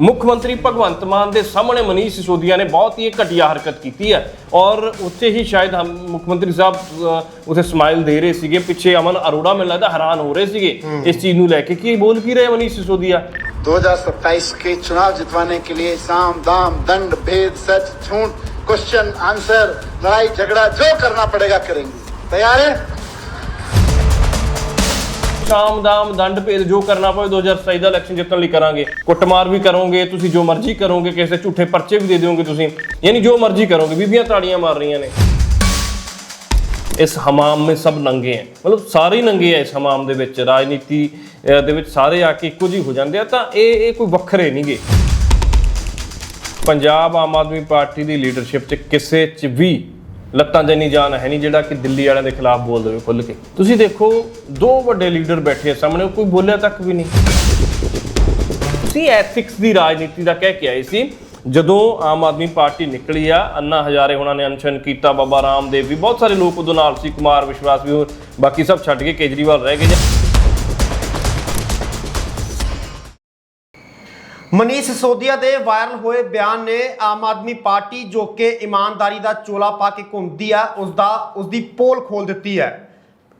ਮੁੱਖ ਮੰਤਰੀ ਭਗਵੰਤ ਮਾਨ ਦੇ ਸਾਹਮਣੇ ਮਨੀਸ਼ ਸਿਸੋਦੀਆ ਨੇ ਬਹੁਤ ਹੀ ਘਟੀਆ ਹਰਕਤ ਕੀਤੀ ਹੈ ਔਰ ਉੱਥੇ ਹੀ ਸ਼ਾਇਦ ਹਮ ਮੁੱਖ ਮੰਤਰੀ ਸਾਹਿਬ ਅ, ਉੱਥੇ ਸਮਾਈਲ ਦੇ ਰਹੇ ਸੀਗੇ ਪਿੱਛੇ ਅਮਨ ਅਰੋੜਾ ਮੈਨੂੰ ਲੱਗਦਾ ਹੈਰਾਨ ਹੋ ਰਹੇ ਸੀਗੇ ਇਸ ਚੀਜ਼ ਨੂੰ ਲੈ ਕੇ ਕੀ ਬੋਲ ਕੀ ਰਹੇ ਮਨੀਸ਼ ਸਿਸੋਦੀਆ 2027 के चुनाव जितवाने के लिए साम दाम दंड भेद सच झूठ क्वेश्चन आंसर लड़ाई झगड़ा जो करना पड़ेगा करेंगे तैयार है ਸ਼ਾਮ ਦਾਮ ਦੰਡ ਭੇਦ ਜੋ ਕਰਨਾ ਪਵੇ 2027 ਦਾ ਇਲੈਕਸ਼ਨ ਜਿੱਤਣ ਲਈ ਕਰਾਂਗੇ। ਕੁੱਟਮਾਰ ਵੀ ਕਰੋਗੇ, ਤੁਸੀਂ ਜੋ ਮਰਜ਼ੀ ਕਰੋਗੇ, ਕਿਸੇ ਦੇ ਝੂਠੇ ਪਰਚੇ ਵੀ ਦੇ ਦਿਓਗੇ ਤੁਸੀਂ। ਯਾਨੀ ਜੋ ਮਰਜ਼ੀ ਕਰੋਗੇ, ਬੀਬੀਆਂ ਤਾੜੀਆਂ ਮਾਰ ਰਹੀਆਂ ਨੇ। ਇਸ ਹਮਾਮ ਵਿੱਚ ਸਭ ਨੰਗੇ ਹੈ। ਮਤਲਬ ਸਾਰੇ ਹੀ ਨੰਗੇ ਹੈ ਇਸ ਹਮਾਮ ਦੇ ਵਿੱਚ। ਰਾਜਨੀਤੀ ਦੇ ਵਿੱਚ ਸਾਰੇ ਆ ਕੇ ਇੱਕੋ ਜਿਹੇ ਹੋ ਜਾਂਦੇ ਆ, ਤਾਂ ਇਹ ਇਹ ਕੋਈ ਵੱਖਰੇ ਨਹੀਂਗੇ। ਪੰਜਾਬ ਆਮ ਆਦਮੀ ਪਾਰਟੀ ਦੀ ਲੀਡਰਸ਼ਿਪ 'ਚ ਕਿਸੇ 'ਚ ਵੀ ਲੱਤਾਂ ਜਨੀ ਜਾਨ ਹੈ ਨਹੀਂ ਜਿਹੜਾ ਕਿ ਦਿੱਲੀ ਵਾਲਿਆਂ ਦੇ ਖਿਲਾਫ ਬੋਲ ਦੇਵੇ ਖੁੱਲ ਕੇ। ਤੁਸੀਂ ਦੇਖੋ ਦੋ ਵੱਡੇ ਲੀਡਰ ਬੈਠੇ ਆ ਸਾਹਮਣੇ ਉਹ ਕੋਈ ਬੋਲਿਆ ਤੱਕ ਵੀ ਨਹੀਂ। ਤੁਸੀਂ ਐਥਿਕਸ ਦੀ ਰਾਜਨੀਤੀ ਦਾ ਕਹਿ ਕੇ ਆਏ ਸੀ ਜਦੋਂ ਆਮ ਆਦਮੀ ਪਾਰਟੀ ਨਿਕਲੀ ਆ ਅੰਨਾ ਹਜ਼ਾਰੇ ਉਹਨਾਂ ਨੇ ਅਨਸ਼ਨ ਕੀਤਾ ਬਾਬਾ ਰਾਮਦੇਵ ਵੀ ਬਹੁਤ ਸਾਰੇ ਲੋਕ ਉਦੋਂ ਨਾਲ ਸੀ ਕੁਮਾਰ ਵਿਸ਼ਵਾਸ ਵੀ ਹੋਰ, ਬਾਕੀ ਸਭ ਛੱਡ ਕੇ ਕੇਜਰੀਵਾਲ ਰਹਿ ਗਏ ਮਨੀਸ਼ ਸਿਸੋਦੀਆ ਦੇ ਵਾਇਰਲ ਹੋਏ ਬਿਆਨ ਨੇ ਆਮ ਆਦਮੀ ਪਾਰਟੀ ਜੋ ਕਿ ਇਮਾਨਦਾਰੀ ਦਾ ਚੋਲਾ ਪਾ ਕੇ ਘੁੰਮਦੀ ਹੈ ਉਸ ਦਾ ਉਸ ਦੀ ਪੋਲ ਖੋਲ ਦਿੱਤੀ ਹੈ।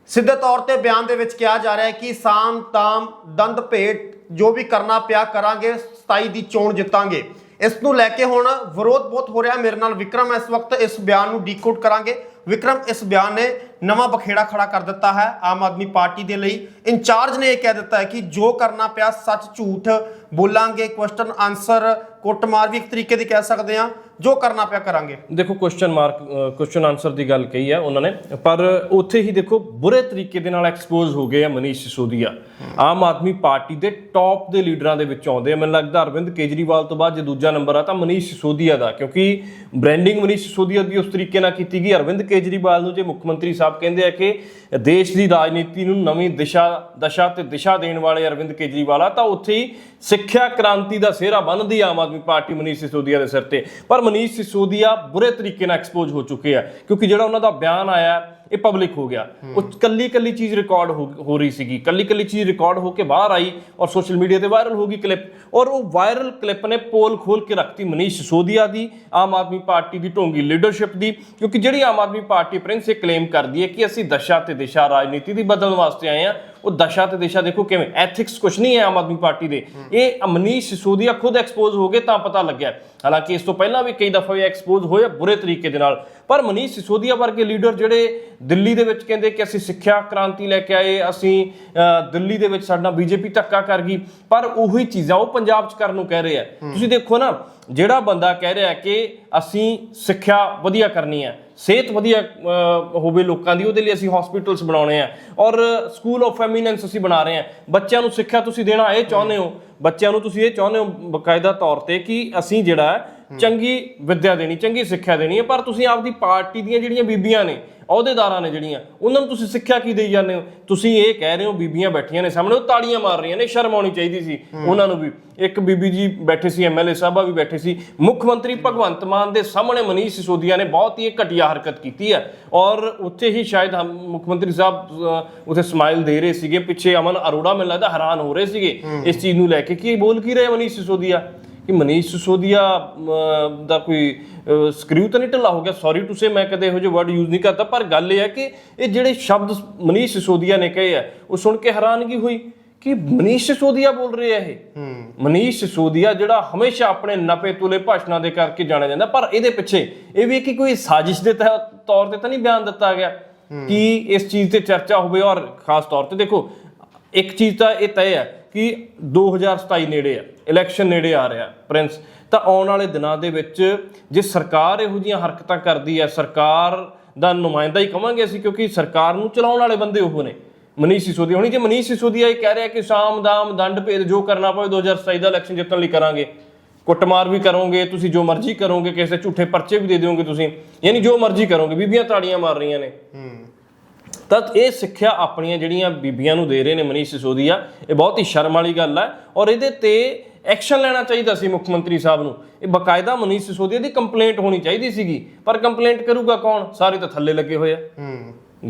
ਸਿੱਧੇ ਤੌਰ ਤੇ ਬਿਆਨ ਦੇ ਵਿੱਚ ਕਿਹਾ ਜਾ ਰਿਹਾ ਹੈ ਕਿ ਸਾਮ ਤਾਮ ਦੰਦ ਭੇਟ ਜੋ ਵੀ ਕਰਨਾ ਪਿਆ ਕਰਾਂਗੇ 27 ਦੀ ਚੋਣ ਜਿੱਤਾਂਗੇ। ਇਸ ਨੂੰ ਲੈ ਕੇ ਹੁਣ ਵਿਰੋਧ ਬਹੁਤ ਹੋ ਰਿਹਾ। ਮੇਰੇ ਨਾਲ ਵਿਕਰਮ ਇਸ ਵਕਤ ਇਸ ਬਿਆਨ ਨੂੰ ਡੀਕੋਡ ਕਰਾਂਗੇ। ਵਿਕਰਮ, ਇਸ ਬਿਆਨ ਨੇ ਨਵਾਂ ਬਖੇੜਾ ਖੜਾ ਕਰ ਦਿੱਤਾ ਹੈ ਆਮ ਆਦਮੀ ਪਾਰਟੀ ਦੇ ਲਈ। ਇੰਚਾਰਜ ਨੇ ਇਹ ਕਹਿ ਦਿੱਤਾ ਹੈ ਕਿ ਜੋ ਕਰਨਾ ਪਿਆ ਸੱਚ ਝੂਠ ਬੋਲਾਂਗੇ। ਕੁਐਸਚਨ ਆਨਸਰ ਕੁੱਟਮਾਰ ਵੀ ਇੱਕ ਤਰੀਕੇ ਦੀ ਕਹਿ ਸਕਦੇ ਆ ਜੋ ਕਰਨਾ ਪਿਆ ਕਰਾਂਗੇ। ਦੇਖੋ ਕੁਐਸਚਨ ਮਾਰਕ ਕੁਐਸਚਨ ਆਨਸਰ ਦੀ ਗੱਲ ਕਹੀ ਹੈ ਉਹਨਾਂ ਨੇ। ਪਰ ਉੱਥੇ ਹੀ ਦੇਖੋ, ਬੁਰੇ ਤਰੀਕੇ ਦੇ ਨਾਲ ਐਕਸਪੋਜ਼ ਹੋ ਗਏ ਆ ਮਨੀਸ਼ ਸਿਸੋਦੀਆ। ਆਮ ਆਦਮੀ ਪਾਰਟੀ ਦੇ ਟੌਪ ਦੇ ਲੀਡਰਾਂ ਦੇ ਵਿੱਚ ਆਉਂਦੇ ਆ। ਮੈਨੂੰ ਲੱਗਦਾ ਅਰਵਿੰਦ ਕੇਜਰੀਵਾਲ ਤੋਂ ਬਾਅਦ ਜੇ ਦੂਜਾ ਨੰਬਰ ਆ ਤਾਂ ਮਨੀਸ਼ ਸਿਸੋਦੀਆ ਦਾ। ਕਿਉਂਕਿ ਬ੍ਰਾਂਡਿੰਗ ਮਨੀਸ਼ ਸਿਸੋਦੀਆ ਦੀ ਉਸ ਤਰੀਕੇ ਨਾਲ ਕੀਤੀ ਗਈ। ਅਰਵਿੰਦ ਕੇਜਰੀਵਾਲ ਨੂੰ ਜੇ ਮੁੱਖ ਮੰਤਰੀ ਸਾਹਿਬ ਕਹਿੰਦੇ ਆ ਕਿ ਦੇਸ਼ ਦੀ ਰਾਜਨੀਤੀ ਨੂੰ ਨਵੀਂ ਦਿਸ਼ਾ ਦਸ਼ਾ ਤੇ ਦਿਸ਼ਾ ਦੇਣ ਵਾਲੇ ਅਰਵਿੰਦ ਕੇਜਰੀਵਾਲ ਆ ਤਾਂ ਉੱਥੇ ਹੀ ਸਿੱਖਿਆ ਕ੍ਰਾਂਤੀ ਦਾ ਸਿਹਰਾ ਬੰਨਦੀ ਆਮ ਆਦਮੀ ਪਾਰਟੀ ਮਨੀਸ਼ ਸਿਸੋਦੀਆ ਦੇ ਸਿਰ ਤੇ। ਪਰ ਮਨੀਸ਼ ਸਿਸੋਦੀਆ ਬੁਰੇ ਤਰੀਕੇ ਨਾਲ ਐਕਸਪੋਜ਼ ਹੋ ਚੁੱਕੇ ਆ ਕਿਉਂਕਿ ਜਿਹੜਾ ਉਹਨਾਂ ਦਾ ਬਿਆਨ ਆਇਆ ਇਹ ਪਬਲਿਕ ਹੋ ਗਿਆ। ਉਹ ਕੱਲੀ ਕੱਲੀ ਚੀਜ਼ ਰਿਕਾਰਡ ਹੋ ਰਹੀ ਸੀਗੀ। ਕੱਲੀ ਕੱਲੀ ਚੀਜ਼ ਰਿਕਾਰਡ ਹੋ ਕੇ ਬਾਹਰ ਆਈ ਔਰ ਸੋਸ਼ਲ ਮੀਡੀਆ ਤੇ ਵਾਇਰਲ ਹੋ ਗਈ ਕਲਿੱਪ ਔਰ ਉਹ ਵਾਇਰਲ ਕਲਿੱਪ ਨੇ ਪੋਲ ਖੋਲ ਕੇ ਰੱਖਤੀ ਮਨੀਸ਼ ਸਿਸੋਦੀਆ ਦੀ ਆਮ ਆਦਮੀ ਪਾਰਟੀ ਦੀ ਢੋਂਗੀ ਲੀਡਰਸ਼ਿਪ ਦੀ ਕਿਉਂਕਿ ਜਿਹੜੀ ਆਮ ਆਦਮੀ ਪਾਰਟੀ ਪ੍ਰਿੰਸ ਇਹ ਕਲੇਮ ਕਰਦੀ ਹੈ ਕਿ ਅਸੀਂ ਦਸ਼ਾ ਤੇ ਦਿਸ਼ਾ ਰਾਜਨੀਤੀ ਦੀ ਬਦਲਣ ਵਾਸਤੇ ਆਏ ਆ ਉਹ ਦਸ਼ਾ ਤੇ ਦਿਸ਼ਾ ਦੇਖੋ ਕਿਵੇਂ ਐਥਿਕਸ ਕੁਝ ਨਹੀਂ ਹੈ ਆਮ ਆਦਮੀ ਪਾਰਟੀ ਦੇ। ਇਹ ਮਨੀਸ਼ ਸਿਸੋਦੀਆ ਖੁਦ ਐਕਸਪੋਜ਼ ਹੋ ਗਏ ਤਾਂ ਪਤਾ ਲੱਗਿਆ। ਹਾਲਾਂਕਿ ਇਸ ਤੋਂ ਪਹਿਲਾਂ ਵੀ ਕਈ ਦਫਾ ਇਹ ਐਕਸਪੋਜ਼ ਹੋਏ ਬੁਰੇ ਤਰੀਕੇ ਦੇ ਨਾਲ। ਪਰ ਮਨੀਸ਼ ਸਿਸੋਦੀਆ ਵਰਗੇ ਲੀਡਰ ਜਿਹੜੇ ਦਿੱਲੀ ਦੇ ਵਿੱਚ ਕਹਿੰਦੇ ਕਿ ਅਸੀਂ ਸਿੱਖਿਆ ਕ੍ਰਾਂਤੀ ਲੈ ਕੇ ਆਏ ਅਸੀਂ ਦਿੱਲੀ ਦੇ ਵਿੱਚ ਸਾਡਾ ਬੀਜੇਪੀ ਧੱਕਾ ਕਰ ਗਈ। ਪਰ ਉਹੀ ਚੀਜ਼ਾਂ ਉਹ ਪੰਜਾਬ 'ਚ ਕਰਨ ਨੂੰ ਕਹਿ ਰਹੇ ਆ। ਤੁਸੀਂ ਦੇਖੋ ਨਾ ਜਿਹੜਾ ਬੰਦਾ ਕਹਿ ਰਿਹਾ ਕਿ ਅਸੀਂ ਸਿੱਖਿਆ ਵਧੀਆ ਕਰਨੀ ਹੈ ਸਿਹਤ ਵਧੀਆ ਹੋਵੇ ਲੋਕਾਂ ਦੀ, ਉਹਦੇ ਲਈ ਅਸੀਂ ਹਸਪੀਟਲਸ ਬਣਾਉਣੇ ਆ। ਔਰ ਸਕੂਲ ਆਫ ਐਮੀਨੈਂਸ ਅਸੀਂ ਬਣਾ ਰਹੇ ਆ। ਬੱਚਿਆਂ ਨੂੰ ਸਿੱਖਿਆ ਤੁਸੀਂ ਦੇਣਾ, ਇਹ ਚਾਹੁੰਦੇ ਹੋ। ਬੱਚਿਆਂ ਨੂੰ ਤੁਸੀਂ ਇਹ ਚਾਹੁੰਦੇ ਹੋ ਬਕਾਇਦਾ ਤੌਰ ਤੇ ਕਿ ਅਸੀਂ ਜਿਹੜਾ ਚੰਗੀ ਵਿੱਦਿਆ ਦੇਣੀ ਚੰਗੀ ਸਿੱਖਿਆ ਦੇਣੀ ਹੈ ਪਰ ਤੁਸੀਂ ਆਪਦੀ ਪਾਰਟੀ ਦੀਆਂ ਜਿਹੜੀਆਂ ਬੀਬੀਆਂ ਨੇ ਅਹੁਦੇਦਾਰਾਂ ਨੇ ਜਿਹੜੀਆਂ ਉਹਨਾਂ ਨੂੰ ਤੁਸੀਂ ਸਿੱਖਿਆ ਕੀ ਦੇਈ ਜਾਂਦੇ ਹੋ? ਤੁਸੀਂ ਇਹ ਕਹਿ ਰਹੇ ਹੋ ਬੀਬੀਆਂ ਬੈਠੀਆਂ ਨੇ ਸਾਹਮਣੇ ਉਹ ਤਾੜੀਆਂ ਮਾਰ ਰਹੀਆਂ ਨੇ ਸ਼ਰਮ ਆਉਣੀ ਚਾਹੀਦੀ ਸੀ ਉਹਨਾਂ ਨੂੰ ਵੀ। ਇੱਕ ਬੀਬੀ ਜੀ ਬੈਠੇ ਸੀ ਐਮਐਲਏ ਸਾਹਿਬਾ ਵੀ ਬੈਠੇ ਸੀ ਮੁੱਖ ਮੰਤਰੀ ਭਗਵੰਤ ਮਾਨ ਦੇ ਸਾਹਮਣੇ ਮਨੀਸ਼ ਸਿਸੋਦੀਆ ਨੇ ਬਹੁਤ ਹੀ ਘਟੀਆ ਹਰਕਤ ਕੀਤੀ ਹੈ। ਔਰ ਉੱਥੇ ਹੀ ਸ਼ਾਇਦ ਮੁੱਖ ਮੰਤਰੀ ਸਾਹਿਬ ਉੱਥੇ ਸਮਾਈਲ ਦੇ ਰਹੇ ਸੀਗੇ ਪਿੱਛੇ ਅਮਨ ਅਰੋੜਾ ਮੈਨੂੰ ਲੱਗਦਾ ਹੈਰਾਨ ਹੋ ਰਹੇ ਸੀਗੇ। ਇਸ ਚੀਜ਼ ਨੂੰ ਲੈ ਕੇ ਕੀ ਬੋਲ ਕੀ ਰਹੇ ਮਨੀਸ਼ ਸਿਸੋਦੀਆ? ਕਿ ਮਨੀਸ਼ ਸਿਸੋਦੀਆ ਦਾ ਕੋਈ ਸਕ੍ਰਿਊ ਤਾਂ ਨਹੀਂ ਢਿੱਲਾ ਹੋ ਗਿਆ? ਸੌਰੀ ਟੂ ਸੇ ਮੈਂ ਕਦੇ ਇਹੋ ਜਿਹੇ ਵਰਡ ਯੂਜ਼ ਨਹੀਂ ਕਰਦਾ ਪਰ ਗੱਲ ਇਹ ਹੈ ਕਿ ਇਹ ਜਿਹੜੇ ਸ਼ਬਦ ਮਨੀਸ਼ ਸਿਸੋਦੀਆ ਨੇ ਕਹੇ ਆ ਉਹ ਸੁਣ ਕੇ ਹੈਰਾਨਗੀ ਹੋਈ ਕਿ ਮਨੀਸ਼ ਸਿਸੋਦੀਆ ਬੋਲ ਰਹੇ ਇਹ। ਮਨੀਸ਼ ਸਿਸੋਦੀਆ ਜਿਹੜਾ ਹਮੇਸ਼ਾ ਆਪਣੇ ਨਪੇ ਤੁਲੇ ਭਾਸ਼ਣਾਂ ਦੇ ਕਰਕੇ ਜਾਣਿਆ ਜਾਂਦਾ ਪਰ ਇਹਦੇ ਪਿੱਛੇ ਇਹ ਵੀ ਕਿ ਕੋਈ ਸਾਜ਼ਿਸ਼ ਦੇ ਤੌਰ ਤੇ ਤਾਂ ਨਹੀਂ ਬਿਆਨ ਦਿੱਤਾ ਗਿਆ ਕਿ ਇਸ ਚੀਜ਼ ਤੇ ਚਰਚਾ ਹੋਵੇ ਔਰ ਖਾਸ ਤੌਰ ਤੇ ਦੇਖੋ ਇੱਕ ਚੀਜ਼ ਤਾਂ ਇਹ ਤੈਅ ਹੈ ਕਿ 2027 ਨੇੜੇ ਆ ਇਲੈਕਸ਼ਨ ਨੇੜੇ ਆ ਰਿਹਾ ਪ੍ਰਿੰਸ ਤਾਂ ਆਉਣ ਵਾਲੇ ਦਿਨਾਂ ਦੇ ਵਿੱਚ ਜੇ ਸਰਕਾਰ ਇਹੋ ਜਿਹੀਆਂ ਹਰਕਤਾਂ ਕਰਦੀ ਹੈ ਸਰਕਾਰ ਦਾ ਨੁਮਾਇੰਦਾ ਹੀ ਕਵਾਂਗੇ ਅਸੀਂ ਕਿਉਂਕਿ ਸਰਕਾਰ ਨੂੰ ਚਲਾਉਣ ਵਾਲੇ ਬੰਦੇ ਉਹ ਨੇ। ਮਨੀਸ਼ ਸਿਸੋਦੀਆ ਹੁਣੀ ਜੇ ਮਨੀਸ਼ ਸਿਸੋਦੀਆ ਇਹ ਕਹਿ ਰਿਹਾ ਕਿ ਸ਼ਾਮ ਦਾਮ ਦੰਡ ਭੇਦ ਜੋ ਕਰਨਾ ਪਵੇ 2027 ਦਾ ਇਲੈਕਸ਼ਨ ਜਿੱਤਣ ਲਈ ਕਰਾਂਗੇ। ਕੁੱਟਮਾਰ ਵੀ ਕਰੋਗੇ ਤੁਸੀਂ ਜੋ ਮਰਜ਼ੀ ਕਰੋਗੇ ਕਿਸੇ ਝੂਠੇ ਪਰਚੇ ਵੀ ਦੇ ਦਿਓਗੇ ਤੁਸੀਂ। ਯਾਨੀ ਜੋ ਮਰਜ਼ੀ ਕਰੋਗੇ ਬੀਬੀਆਂ ਤਾੜੀਆਂ ਮਾਰ ਰਹੀਆਂ ਨੇ। ਤਾਂ ਇਹ ਸਿੱਖਿਆ ਆਪਣੀਆਂ ਜਿਹੜੀਆਂ ਬੀਬੀਆਂ ਨੂੰ ਦੇ ਰਹੇ ਨੇ ਮਨੀਸ਼ ਸਿਸੋਦੀਆ ਇਹ ਬਹੁਤ ਹੀ ਸ਼ਰਮ ਵਾਲੀ ਗੱਲ ਹੈ। ਔਰ ਇਹਦੇ ਤੇ ਐਕਸ਼ਨ ਲੈਣਾ ਚਾਹੀਦਾ ਸੀ ਮੁੱਖ ਮੰਤਰੀ ਸਾਹਿਬ ਨੂੰ। ਇਹ ਬਕਾਇਦਾ ਮਨੀਸ਼ ਸਿਸੋਦੀਆ ਦੀ ਕੰਪਲੇਂਟ ਹੋਣੀ ਚਾਹੀਦੀ ਸੀਗੀ। ਪਰ ਕੰਪਲੇਂਟ ਕਰੂਗਾ ਕੌਣ? ਸਾਰੇ ਤਾਂ ਥੱਲੇ ਲੱਗੇ ਹੋਏ ਆ।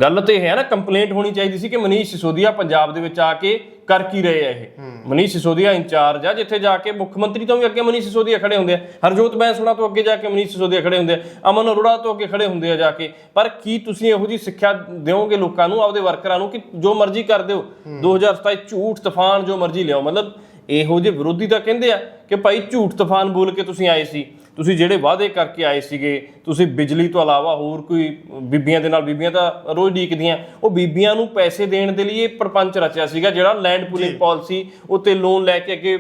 ਗੱਲ ਤੇ ਇਹ ਹੈ ਨਾ ਕੰਪਲੇਂਟ ਹੋਣੀ ਚਾਹੀਦੀ ਸੀ ਕਿ ਮਨੀਸ਼ ਸਿਸੋਦੀਆ ਪੰਜਾਬ ਦੇ ਵਿੱਚ ਆ ਕੇ ਕਰ ਕੀ ਰਹੇ ਆ ਇਹ। ਮਨੀਸ਼ ਸਿਸੋਦੀਆ ਇੰਚਾਰਜ ਆ ਜਿੱਥੇ ਜਾ ਕੇ ਮੁੱਖ ਮੰਤਰੀ ਤੋਂ ਵੀ ਅੱਗੇ ਮਨੀਸ਼ ਸਿਸੋਦੀਆ ਖੜੇ ਹੁੰਦੇ ਆ। ਹਰਜੋਤ ਬੈਂਸੁਣਾ ਤੋਂ ਅੱਗੇ ਜਾ ਕੇ ਮਨੀਸ਼ ਸਿਸੋਦੀਆ ਖੜੇ ਹੁੰਦੇ ਆ। ਅਮਨ ਅਰੋੜਾ ਤੋਂ ਅੱਗੇ ਖੜੇ ਹੁੰਦੇ ਆ ਜਾ ਕੇ। ਪਰ ਕੀ ਤੁਸੀਂ ਇਹੋ ਜੀ ਸਿੱਖਿਆ ਦਿਓਗੇ ਲੋਕਾਂ ਨੂੰ ਆਪਦੇ ਵਰਕਰਾਂ ਨੂੰ ਕਿ ਜੋ ਮਰਜ਼ੀ ਕਰ ਦਿਓ। 2027 ਝੂਠ ਤੂਫਾਨ ਜੋ ਮਰਜ਼ੀ ਲਿਆਓ। ਮਤਲਬ ਇਹੋ ਜਿਹੇ ਵਿਰੋਧੀ ਤਾਂ ਕਹਿੰਦੇ ਆ ਕਿ ਭਾਈ ਝੂਠ ਤੂਫਾਨ ਬੋਲ ਕੇ ਤੁਸੀਂ ਆਏ ਸੀ। ਤੁਸੀਂ ਜਿਹੜੇ ਵਾਅਦੇ ਕਰਕੇ ਆਏ ਸੀਗੇ ਤੁਸੀਂ ਬਿਜਲੀ ਤੋਂ ਇਲਾਵਾ ਹੋਰ ਕੋਈ ਬੀਬੀਆਂ ਦੇ ਨਾਲ ਬੀਬੀਆਂ ਤਾਂ ਰੋਜ਼ ਡੀਕਦੀਆਂ ਉਹ ਬੀਬੀਆਂ ਨੂੰ ਪੈਸੇ ਦੇਣ ਦੇ ਲਈ ਇਹ ਪ੍ਰਪੰਚ ਰਚਿਆ ਸੀਗਾ ਜਿਹੜਾ ਲੈਂਡ ਪੂਲਿੰਗ ਪਾਲਿਸੀ ਉੱਤੇ ਲੋਨ ਲੈ ਕੇ ਅੱਗੇ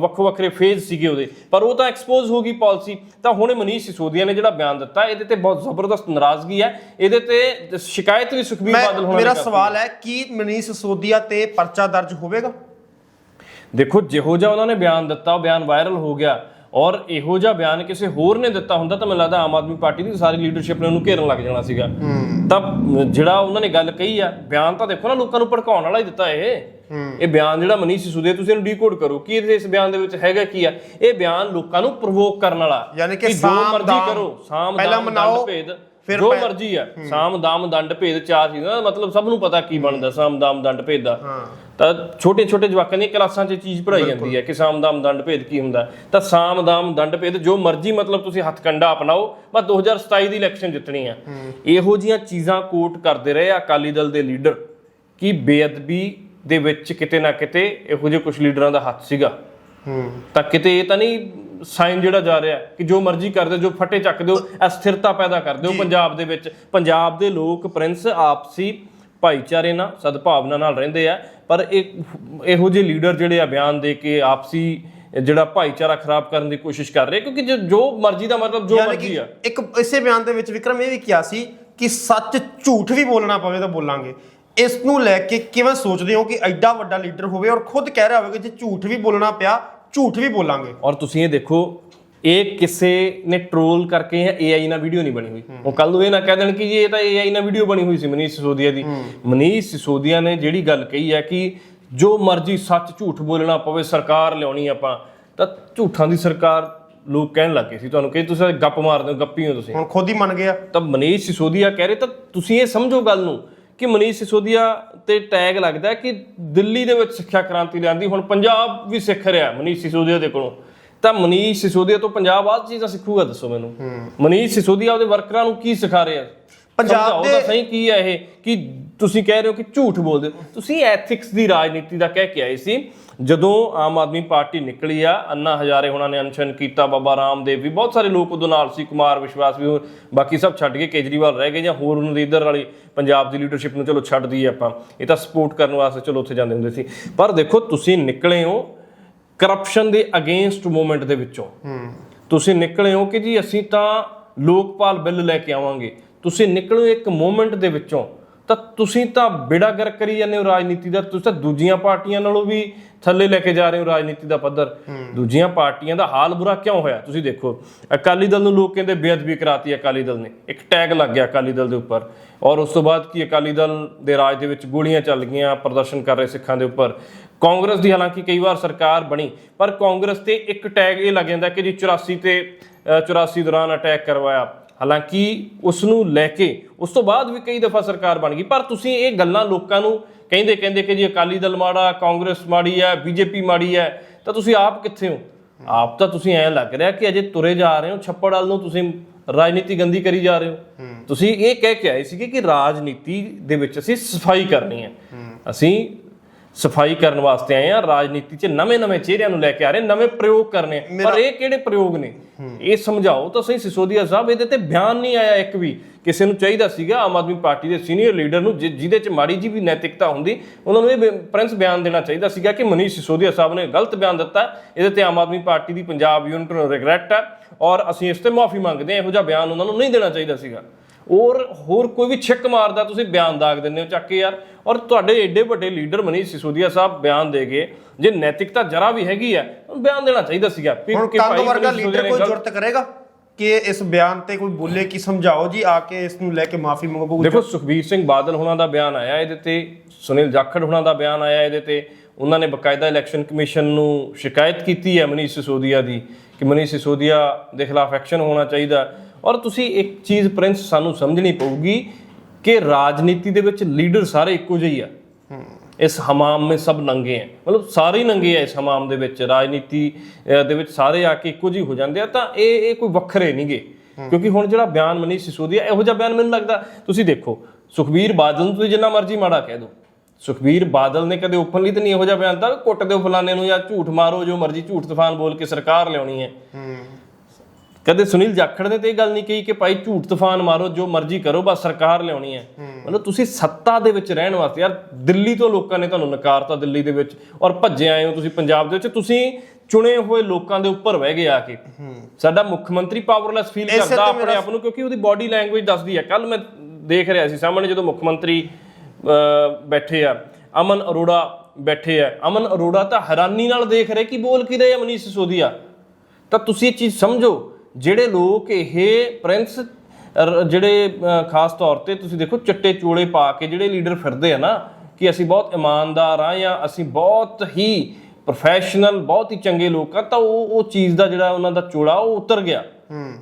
ਵੱਖੋ ਵੱਖਰੇ ਫੇਜ਼ ਸੀਗੇ ਉਹਦੇ। ਪਰ ਉਹ ਤਾਂ ਐਕਸਪੋਜ਼ ਹੋ ਗਈ ਪਾਲਿਸੀ ਤਾਂ ਹੁਣ ਮਨੀਸ਼ ਸਿਸੋਦੀਆ ਨੇ ਜਿਹੜਾ ਬਿਆਨ ਦਿੱਤਾ ਇਹਦੇ ਤੇ ਬਹੁਤ ਜ਼ਬਰਦਸਤ ਨਾਰਾਜ਼ਗੀ ਹੈ। ਇਹਦੇ ਤੇ ਸ਼ਿਕਾਇਤ ਵੀ ਸੁਖਬੀਰ ਬਾਦਲ ਹੋਣਾ ਮੇਰਾ ਸਵਾਲ ਹੈ ਕੀ ਮਨੀਸ਼ ਸਿਸੋਦੀਆ ਤੇ ਪਰਚਾ ਦਰਜ ਹੋਵੇਗਾ? ਦੇਖੋ ਜਿਹੋ ਜਿਹਾ ਉਹਨਾਂ ਨੇ ਬਿਆਨ ਦਿੱਤਾ ਉਹ ਬਿਆਨ ਵਾਇਰਲ ਹੋ ਗਿਆ ਔਰ ਇਹੋ ਜਿਹਾ ਬਿਆਨ ਕਿਸੇ ਹੋਰ ਨੇ ਦਿੱਤਾ ਹੁੰਦਾ ਤਾਂ ਮੈਨੂੰ ਲੱਗਦਾ ਆਮ ਆਦਮੀ ਪਾਰਟੀ ਦੀ ਸਾਰੀ ਲੀਡਰਸ਼ਿਪ ਨੇ ਉਹਨੂੰ ਘੇਰਨ ਲੱਗ ਜਾਣਾ ਸੀਗਾ। ਤਾਂ ਜਿਹੜਾ ਉਹਨਾਂ ਨੇ ਗੱਲ ਕਹੀ ਆ ਬਿਆਨ ਤਾਂ ਦੇਖੋ ਨਾ ਲੋਕਾਂ ਨੂੰ ਭੜਕਾਉਣ ਵਾਲਾ ਹੀ ਦਿੱਤਾ ਇਹ। ਇਹ ਬਿਆਨ ਜਿਹੜਾ ਮਨੀਸ਼ ਸਿਸੋਦੀਆ ਤੁਸੀਂ ਇਹਨੂੰ ਡੀਕੋਡ ਕਰੋ। ਕੀ ਇਸ ਬਿਆਨ ਦੇ ਵਿੱਚ ਹੈਗਾ ਕੀ ਆ? ਇਹ ਬਿਆਨ ਲੋਕਾਂ ਨੂੰ ਪ੍ਰੋਵੋਕ ਕਰਨ ਵਾਲਾ। ਯਾਨੀ ਕਿ ਜੋ ਸਾਮ ਮਰਜ਼ੀ ਕਰੋ ਸਾਮ ਪਹਿਲਾਂ ਮਨਾਓ, ਦੰਡ ਭੇਦ। ਫਿਰ ਜੋ ਮਰਜ਼ੀ ਆ ਸਾਮ ਦਾਮ ਦੰਡ ਭੇਦ ਚਾਰ ਚੀਜ਼ਾਂ ਮਤਲਬ ਸਭ ਨੂੰ ਪਤਾ ਕੀ ਬਣਦਾ ਸਾਮ ਦਾਮ ਦੰਡ ਭੇਦ ਦਾ। ਤਾਂ ਛੋਟੇ ਛੋਟੇ ਜਵਾਕਾਂ ਦੀਆਂ ਕਲਾਸਾਂ 'ਚ ਚੀਜ਼ ਪੜਾਈ ਜਾਂਦੀ ਹੈ ਕਿ ਸਾਮ ਦਾਮ ਦੰਡ ਭੇਦ ਕੀ ਹੁੰਦਾ। ਤਾਂ ਸਾਮ ਦਾਮ ਦੰਡ ਭੇਦ ਜੋ ਮਰਜ਼ੀ ਮਤਲਬ ਤੁਸੀਂ ਹੱਥਕੰਡਾ ਅਪਣਾਓ ਬਸ 2027 ਦੀ ਇਲੈਕਸ਼ਨ ਜਿੱਤਣੀ ਆ। ਇਹੋ ਜੀਆਂ ਚੀਜ਼ਾਂ ਕੋਟ ਕਰਦੇ ਰਹੇ ਆ ਅਕਾਲੀ ਦਲ ਦੇ ਲੀਡਰ ਕਿ ਬੇਅਦਬੀ ਦੇ ਵਿੱਚ ਕਿਤੇ ਨਾ ਕਿਤੇ ਇਹੋ ਜਿਹੇ ਕੁਝ ਲੀਡਰਾਂ ਦਾ ਹੱਥ ਸੀਗਾ। ਤਾਂ ਕਿਤੇ ਇਹ ਤਾਂ ਨਹੀਂ ਸਾਈਨ ਜਿਹੜਾ ਜਾ ਰਿਹਾ ਕਿ ਜੋ ਮਰਜ਼ੀ ਕਰਦੇ ਜੋ ਫੱਟੇ ਚੱਕ ਦਿਓ ਅਸਥਿਰਤਾ ਪੈਦਾ ਕਰ ਦਿਓ ਪੰਜਾਬ ਦੇ ਵਿੱਚ। ਪੰਜਾਬ ਦੇ ਲੋਕ ਪ੍ਰਿੰਸ ਆਪਸੀ ਭਾਈਚਾਰੇ ਨਾਲ ਸਦਭਾਵਨਾ ਨਾਲ ਰਹਿੰਦੇ ਆ ਪਰ ਇਹ ਇਹੋ ਜਿਹੇ ਲੀਡਰ ਜਿਹੜੇ ਆ ਬਿਆਨ ਦੇ ਕੇ ਆਪਸੀ ਜਿਹੜਾ ਭਾਈਚਾਰਾ ਖਰਾਬ ਕਰਨ ਦੀ ਕੋਸ਼ਿਸ਼ ਕਰ ਰਹੇ ਕਿਉਂਕਿ ਜੋ- ਮਰਜ਼ੀ ਦਾ ਮਤਲਬ ਜੋ ਮਰਜ਼ੀ ਆ। ਇੱਕ ਇਸੇ ਬਿਆਨ ਦੇ ਵਿੱਚ ਵਿਕਰਮ ਇਹ ਵੀ ਕਿਹਾ ਸੀ ਕਿ ਸੱਚ ਝੂਠ ਵੀ ਬੋਲਣਾ ਪਵੇ ਤਾਂ ਬੋਲਾਂਗੇ। ਇਸ ਨੂੰ ਲੈ ਕੇ ਕਿਵੇਂ ਸੋਚਦੇ ਹੋ ਕਿ ਐਡਾ ਵੱਡਾ ਲੀਡਰ ਹੋਵੇ ਔਰ ਖੁਦ ਕਹਿ ਰਿਹਾ ਹੋਵੇ ਕਿ ਜੇ ਝੂਠ ਵੀ ਬੋਲਣਾ ਪਿਆ ਝੂਠ ਵੀ ਬੋਲਾਂਗੇ। ਔਰ ਤੁਸੀਂ ਇਹ ਦੇਖੋ ਇਹ ਕਿਸੇ ਨੇ ਟ੍ਰੋਲ ਕਰਕੇ ਜਾਂ AI ਨਾਲ ਵੀਡੀਓ ਨਹੀਂ ਬਣੀ ਹੋਈ। ਉਹ ਕੱਲ ਨੂੰ ਇਹ ਨਾ ਕਹਿ ਦੇਣ ਕਿ ਜੀ ਇਹ ਤਾਂ AI ਨਾਲ ਵੀਡੀਓ ਬਣੀ ਹੋਈ ਸੀ ਮਨੀਸ਼ ਸਿਸੋਦੀਆ ਦੀ। ਮਨੀਸ਼ ਸਿਸੋਦੀਆ ਨੇ ਜਿਹੜੀ ਗੱਲ ਕਹੀ ਹੈ ਕਿ ਜੋ ਮਰਜ਼ੀ ਸੱਚ ਝੂਠ ਬੋਲਣਾ ਪਵੇ ਸਰਕਾਰ ਲਿਆਉਣੀ ਆਪਾਂ ਤਾਂ ਝੂਠਾਂ ਦੀ ਸਰਕਾਰ ਲੋਕ ਕਹਿਣ ਲੱਗੇ ਸੀ। ਤੁਹਾਨੂੰ ਕਿ ਤੁਸੀਂ ਗੱਪ ਮਾਰਦੇ ਹੋ ਗੱਪੀ ਹੋ ਤੁਸੀਂ। ਹੁਣ ਖੁਦ ਹੀ ਮੰਨ ਗਿਆ। ਤਾਂ ਮਨੀਸ਼ ਸਿਸੋਦੀਆ ਕਹਿ ਰਹੇ ਤਾਂ ਤੁਸੀਂ ਇਹ ਸਮਝੋ ਗੱਲ ਨੂੰ ਕਿ ਮਨੀਸ਼ ਸਿਸੋਦੀਆ ਤੇ ਟੈਗ ਲੱਗਦਾ ਕਿ ਦਿੱਲੀ ਦੇ ਵਿੱਚ ਸਿੱਖਿਆ ਕ੍ਰਾਂਤੀ ਲਿਆਂਦੀ। ਹੁਣ ਪੰਜਾਬ ਵੀ ਸਿੱਖ ਰਿਹਾ ਮਨੀਸ਼ ਸਿਸੋਦੀਆ ਦੇ ਕੋਲੋਂ। ਤਾਂ ਮਨੀਸ਼ ਸਿਸੋਦੀਆ ਤੋਂ ਪੰਜਾਬ ਆਹ ਚੀਜ਼ਾਂ ਸਿੱਖੂਗਾ ਦੱਸੋ ਮੈਨੂੰ। ਮਨੀਸ਼ ਸਿਸੋਦੀਆ ਉਹਦੇ ਵਰਕਰਾਂ ਨੂੰ ਕੀ ਸਿਖਾ ਰਿਹਾ? ਪੰਜਾਬ ਦੇ- ਸਹੀ ਕੀ ਹੈ ਇਹ ਕਿ ਤੁਸੀਂ ਕਹਿ ਰਹੇ ਹੋ ਕਿ ਝੂਠ ਬੋਲਦੇ ਹੋ। ਤੁਸੀਂ ਐਥਿਕਸ ਦੀ ਰਾਜਨੀਤੀ ਦਾ ਕਹਿ ਕੇ ਆਏ ਸੀ। ਜਦੋਂ ਆਮ ਆਦਮੀ ਪਾਰਟੀ ਨਿਕਲੀ ਆ ਅੰਨਾ ਹਜ਼ਾਰੇ ਉਹਨਾਂ ਨੇ ਅਨਸ਼ਨ ਕੀਤਾ ਬਾਬਾ ਰਾਮਦੇਵ ਵੀ ਬਹੁਤ ਸਾਰੇ ਲੋਕ ਉਦੋਂ ਨਾਲ ਸੀ ਕੁਮਾਰ ਵਿਸ਼ਵਾਸ ਵੀ ਹੋਰ, ਬਾਕੀ ਸਭ ਛੱਡ ਕੇ ਕੇਜਰੀਵਾਲ ਰਹਿ ਗਏ ਜਾਂ ਹੋਰ ਉਹਨਾਂ ਦੀ ਇੱਧਰ ਵਾਲੀ ਪੰਜਾਬ ਦੀ ਲੀਡਰਸ਼ਿਪ ਨੂੰ ਚਲੋ ਛੱਡ ਦਈਏ ਆਪਾਂ। ਇਹ ਤਾਂ ਸਪੋਰਟ ਕਰਨ ਵਾਸਤੇ ਚਲੋ ਉੱਥੇ ਜਾਂਦੇ ਹੁੰਦੇ ਸੀ। ਪਰ ਦੇਖੋ ਤੁਸੀਂ ਨਿਕਲੇ ਹੋ ਕਰਪਸ਼ਨ ਦੇ ਅਗੇਂਸਟ ਮੂਵਮੈਂਟ ਦੇ ਵਿੱਚੋਂ। ਤੁਸੀਂ ਨਿਕਲੇ ਹੋ ਕਿ ਜੀ ਅਸੀਂ ਤਾਂ ਲੋਕਪਾਲ ਬਿੱਲ ਲੈ ਕੇ ਆਵਾਂਗੇ। ਤੁਸੀਂ ਨਿਕਲੋ ਇੱਕ ਮੂਵਮੈਂਟ ਦੇ ਵਿੱਚੋਂ ਤਾਂ ਤੁਸੀਂ ਤਾਂ ਬੇੜਾ ਗਰਕ ਕਰੀ ਜਾਂਦੇ ਹੋ ਰਾਜਨੀਤੀ ਦਾ ਤੁਸੀਂ ਤਾਂ ਦੂਜੀਆਂ ਪਾਰਟੀਆਂ ਨਾਲੋਂ ਵੀ ਥੱਲੇ ਲੈ ਕੇ ਜਾ ਰਹੇ ਹੋ ਰਾਜਨੀਤੀ ਦਾ ਪੱਧਰ। ਦੂਜੀਆਂ ਪਾਰਟੀਆਂ ਦਾ ਹਾਲ ਬੁਰਾ ਕਿਉਂ ਹੋਇਆ? ਤੁਸੀਂ ਦੇਖੋ ਅਕਾਲੀ ਦਲ ਨੂੰ ਲੋਕ ਕਹਿੰਦੇ ਬੇਅਦਬੀ ਕਰਾਤੀ ਅਕਾਲੀ ਦਲ ਨੇ। ਇੱਕ ਟੈਗ ਲੱਗ ਗਿਆ ਅਕਾਲੀ ਦਲ ਦੇ ਉੱਪਰ। ਔਰ ਉਸ ਤੋਂ ਬਾਅਦ ਕੀ ਅਕਾਲੀ ਦਲ ਦੇ ਰਾਜ ਦੇ ਵਿੱਚ ਗੋਲੀਆਂ ਚੱਲ ਗਈਆਂ ਪ੍ਰਦਰਸ਼ਨ ਕਰ ਰਹੇ ਸਿੱਖਾਂ ਦੇ ਉੱਪਰ। ਕਾਂਗਰਸ ਦੀ ਹਾਲਾਂਕਿ ਕਈ ਵਾਰ ਸਰਕਾਰ ਬਣੀ ਪਰ ਕਾਂਗਰਸ ਤੇ ਇੱਕ ਟੈਗ ਇਹ ਲੱਗ ਜਾਂਦਾ ਕਿ ਜੀ 84 ਤੇ ਅ, 84 ਦੌਰਾਨ ਅਟੈਕ ਕਰਵਾਇਆ। ਹਾਲਾਂਕਿ ਉਸ ਨੂੰ ਲੈ ਕੇ ਉਸ ਤੋਂ ਬਾਅਦ ਵੀ ਕਈ ਦਫਾ ਸਰਕਾਰ ਬਣ ਗਈ ਪਰ ਤੁਸੀਂ ਇਹ ਗੱਲਾਂ ਲੋਕਾਂ ਨੂੰ ਕਹਿੰਦੇ ਕਹਿੰਦੇ ਕਿ ਜੀ ਅਕਾਲੀ ਦਲ ਮਾੜਾ ਕਾਂਗਰਸ ਮਾੜੀ ਹੈ ਬੀਜੇਪੀ ਮਾੜੀ ਹੈ ਤਾਂ ਤੁਸੀਂ ਆਪ ਕਿੱਥੇ ਹੋ? ਆਪ ਤਾਂ ਤੁਸੀਂ ਐਂ ਲੱਗ ਰਿਹਾ ਕਿ ਅਜੇ ਤੁਰੇ ਜਾ ਰਹੇ ਹੋ ਛੱਪੜ ਵਾਲ ਨੂੰ ਤੁਸੀਂ ਰਾਜਨੀਤੀ ਗੰਦੀ ਕਰੀ ਜਾ ਰਹੇ ਹੋ। ਤੁਸੀਂ ਇਹ ਕਹਿ ਕੇ ਆਏ ਸੀਗੇ ਕਿ ਰਾਜਨੀਤੀ ਦੇ ਵਿੱਚ ਅਸੀਂ ਸਫ਼ਾਈ ਕਰਨੀ ਹੈ। ਅਸੀਂ ਸਫ਼ਾਈ ਕਰਨ ਵਾਸਤੇ ਆਏ ਆ ਰਾਜਨੀਤੀ 'ਚ ਨਵੇਂ-ਨਵੇਂ ਚਿਹਰਿਆਂ ਨੂੰ ਲੈ ਕੇ ਆ ਰਹੇ ਨਵੇਂ ਪ੍ਰਯੋਗ ਕਰਨੇ। ਪਰ ਇਹ ਕਿਹੜੇ ਪ੍ਰਯੋਗ ਨੇ ਇਹ ਸਮਝਾਓ ਤਾਂ ਸਹੀ ਸਿਸੋਦੀਆ ਸਾਹਿਬ ਇਹਦੇ ਤੇ ਬਿਆਨ ਨਹੀਂ ਆਇਆ ਇੱਕ ਵੀ ਕਿਸੇ ਨੂੰ ਚਾਹੀਦਾ ਸੀਗਾ ਆਮ ਆਦਮੀ ਪਾਰਟੀ ਦੇ ਸੀਨੀਅਰ ਲੀਡਰ ਨੂੰ ਜਿਹਦੇ 'ਚ ਮਾੜੀ ਜੀ ਵੀ ਨੈਤਿਕਤਾ ਹੁੰਦੀ ਉਹਨਾਂ ਨੂੰ ਇਹ ਪ੍ਰਿੰਸ ਬਿਆਨ ਦੇਣਾ ਚਾਹੀਦਾ ਸੀਗਾ ਕਿ ਮਨੀਸ਼ ਸਿਸੋਦੀਆ ਸਾਹਿਬ ਨੇ ਗਲਤ ਬਿਆਨ ਦਿੱਤਾ। ਇਹਦੇ ਤੇ ਆਮ ਆਦਮੀ ਪਾਰਟੀ ਦੀ ਪੰਜਾਬ ਯੂਨਿਟ ਨੂੰ ਰਿਗਰੈਟ ਹੈ ਔਰ ਅਸੀਂ ਇਸ ਤੇ ਮਾਫੀ ਮੰਗਦੇ ਹਾਂ ਇਹੋ ਜਿਹਾ ਬਿਆਨ ਉਹਨਾਂ ਨੂੰ ਨਹੀਂ ਦੇਣਾ ਚਾਹੀਦਾ ਸੀਗਾ ਔਰ ਹੋਰ ਕੋਈ ਵੀ ਛਿੱਕ ਮਾਰਦਾ ਤੁਸੀਂ ਬਿਆਨ ਦਾਗ ਦਿੰਦੇ ਹੋ ਚੱਕ ਕੇ ਯਾਰ। ਔਰ ਤੁਹਾਡੇ ਏਡੇ ਵੱਡੇ ਲੀਡਰ ਮਨੀਸ਼ ਸਿਸੋਦੀਆ ਸਾਹਿਬ ਬਿਆਨ ਦੇ ਗਏ ਜੇ ਨੈਤਿਕਤਾ ਜਰਾ ਵੀ ਹੈਗੀ ਹੈ ਬਿਆਨ ਦੇਣਾ ਚਾਹੀਦਾ ਸੀਗਾ। ਹੁਣ ਭਾਈ ਵਰਗਾ ਲੀਡਰ ਕੋਈ ਨੇ ਜ਼ਰੂਰਤ ਕਰੇਗਾ ਕਿ ਇਸ ਬਿਆਨ ਤੇ ਕੋਈ ਬੋਲੇ ਕਿ ਸਮਝਾਓ ਜੀ ਆ ਕੇ ਇਸ ਨੂੰ ਲੈ ਕੇ ਮਾਫੀ ਮੰਗੋ? ਦੇਖੋ ਸੁਖਬੀਰ ਸਿੰਘ ਬਾਦਲ ਹੁਣਾਂ ਦਾ ਬਿਆਨ ਆਇਆ ਇਹਦੇ ਤੇ ਸੁਨੀਲ ਜਾਖੜ ਹੁਣਾਂ ਦਾ ਬਿਆਨ ਆਇਆ ਇਹਦੇ ਤੇ। ਉਹਨਾਂ ਨੇ ਬਕਾਇਦਾ ਇਲੈਕਸ਼ਨ ਕਮਿਸ਼ਨ ਨੂੰ ਸ਼ਿਕਾਇਤ ਕੀਤੀ ਹੈ ਮਨੀਸ਼ ਸਿਸੋਦੀਆ ਦੀ ਕਿ ਮਨੀਸ਼ ਸਿਸੋਦੀਆ ਦੇ ਖਿਲਾਫ ਐਕਸ਼ਨ ਹੋਣਾ ਚਾਹੀਦਾ। ਔਰ ਤੁਸੀਂ ਇੱਕ ਚੀਜ਼ ਪ੍ਰਿੰਸ ਸਾਨੂੰ ਸਮਝਣੀ ਪਊਗੀ ਕਿ ਰਾਜਨੀਤੀ ਦੇ ਵਿੱਚ ਲੀਡਰ ਸਾਰੇ ਇੱਕੋ ਜਿਹੇ ਆ। ਇਸ ਹਮਾਮ ਮੇ ਸਭ ਨੰਗੇ ਹੈ। ਮਤਲਬ ਸਾਰੇ ਹੀ ਨੰਗੇ ਆ ਇਸ ਹਮਾਮ ਦੇ ਵਿੱਚ। ਰਾਜਨੀਤੀ ਦੇ ਵਿੱਚ ਸਾਰੇ ਆ ਕੇ ਇੱਕੋ ਜਿਹੇ ਹੋ ਜਾਂਦੇ ਆ। ਤਾਂ ਇਹ ਇਹ ਕੋਈ ਵੱਖਰੇ ਨਹੀਂਗੇ। ਕਿਉਂਕਿ ਹੁਣ ਜਿਹੜਾ ਬਿਆਨ ਮਨੀਸ਼ ਸਿਸੋਦੀਆ ਇਹੋ ਜਿਹਾ ਬਿਆਨ ਮੈਨੂੰ ਲੱਗਦਾ। ਤੁਸੀਂ ਦੇਖੋ, ਸੁਖਬੀਰ ਬਾਦਲ ਨੂੰ ਤੁਸੀਂ ਜਿੰਨਾ ਮਰਜ਼ੀ ਮਾੜਾ ਕਹਿ ਦਿਓ। ਸੁਖਬੀਰ ਬਾਦਲ ਨੇ ਕਦੇ ਓਪਨਲੀ ਤਾਂ ਨਹੀਂ ਇਹੋ ਜਿਹਾ ਬਿਆਨ ਦਿੱਤਾ। ਵੀ ਕੁੱਟ ਦਿਓ ਫਲਾਣੇ ਨੂੰ ਜਾਂ ਝੂਠ ਮਾਰੋ, ਜੋ ਮਰਜ਼ੀ ਝੂਠ ਤੂਫਾਨ ਬੋਲ ਕੇ ਸਰਕਾਰ ਲਿਆਉਣੀ ਹੈ। ਕਦੇ ਸੁਨੀਲ ਜਾਖੜ ਨੇ ਤੇ ਇਹ ਗੱਲ ਨਹੀਂ ਕਹੀ ਕਿ ਭਾਈ ਝੂਠ ਤੂਫਾਨ ਮਾਰੋ ਜੋ ਮਰਜ਼ੀ ਕਰੋ ਬਸ ਸਰਕਾਰ ਲਿਆਉਣੀ ਹੈ। ਮਤਲਬ ਤੁਸੀਂ ਸੱਤਾ ਦੇ ਵਿੱਚ ਰਹਿਣ ਵਾਸਤੇ ਯਾਰ ਦਿੱਲੀ ਤੋਂ ਲੋਕਾਂ ਨੇ ਤੁਹਾਨੂੰ ਨਕਾਰਤਾ ਦਿੱਲੀ ਦੇ ਵਿੱਚ ਔਰ ਭੱਜੇ ਆਏ ਹੋ ਤੁਸੀਂ ਪੰਜਾਬ ਦੇ ਵਿੱਚ ਤੁਸੀਂ ਚੁਣੇ ਹੋਏ ਲੋਕਾਂ ਦੇ ਉੱਪਰ ਬਹਿ ਗਏ ਆ ਕੇ। ਸਾਡਾ ਮੁੱਖ ਮੰਤਰੀ ਪਾਵਰਲੈਸ ਫੀਲ ਕਰਦਾ ਆਪਣੇ ਆਪ ਨੂੰ ਕਿਉਂਕਿ ਉਹਦੀ ਬਾਡੀ ਲੈਂਗੁਏਜ ਦੱਸਦੀ ਹੈ। ਕੱਲ ਮੈਂ ਦੇਖ ਰਿਹਾ ਸੀ ਸਾਹਮਣੇ ਜਦੋਂ ਮੁੱਖ ਮੰਤਰੀ ਬੈਠੇ ਆ ਅਮਨ ਅਰੋੜਾ ਬੈਠੇ ਆ। ਅਮਨ ਅਰੋੜਾ ਤਾਂ ਹੈਰਾਨੀ ਨਾਲ ਦੇਖ ਰਹੇ ਕਿ ਬੋਲ ਕੀ ਰਹੇ ਆ ਮਨੀਸ਼ ਸਿਸੋਦੀਆ? ਤਾਂ ਤੁਸੀਂ ਇਹ ਚੀਜ਼ ਸਮਝੋ। ਜਿਹੜੇ ਲੋਕ ਇਹ ਪ੍ਰਿੰਸ ਜਿਹੜੇ ਖਾਸ ਤੌਰ ਤੇ ਤੁਸੀਂ ਦੇਖੋ ਚਿੱਟੇ ਚੋਲੇ ਪਾ ਕੇ ਜਿਹੜੇ ਲੀਡਰ ਫਿਰਦੇ ਆ ਨਾ ਕਿ ਅਸੀਂ ਬਹੁਤ ਇਮਾਨਦਾਰ ਆ ਜਾਂ ਅਸੀਂ ਬਹੁਤ ਹੀ ਪ੍ਰੋਫੈਸ਼ਨਲ ਬਹੁਤ ਹੀ ਚੰਗੇ ਲੋਕ ਆ ਤਾਂ ਉਹ ਉਹ ਚੀਜ਼ ਦਾ ਜਿਹੜਾ ਉਹਨਾਂ ਦਾ ਚੋਲਾ ਉਹ ਉਤਰ ਗਿਆ।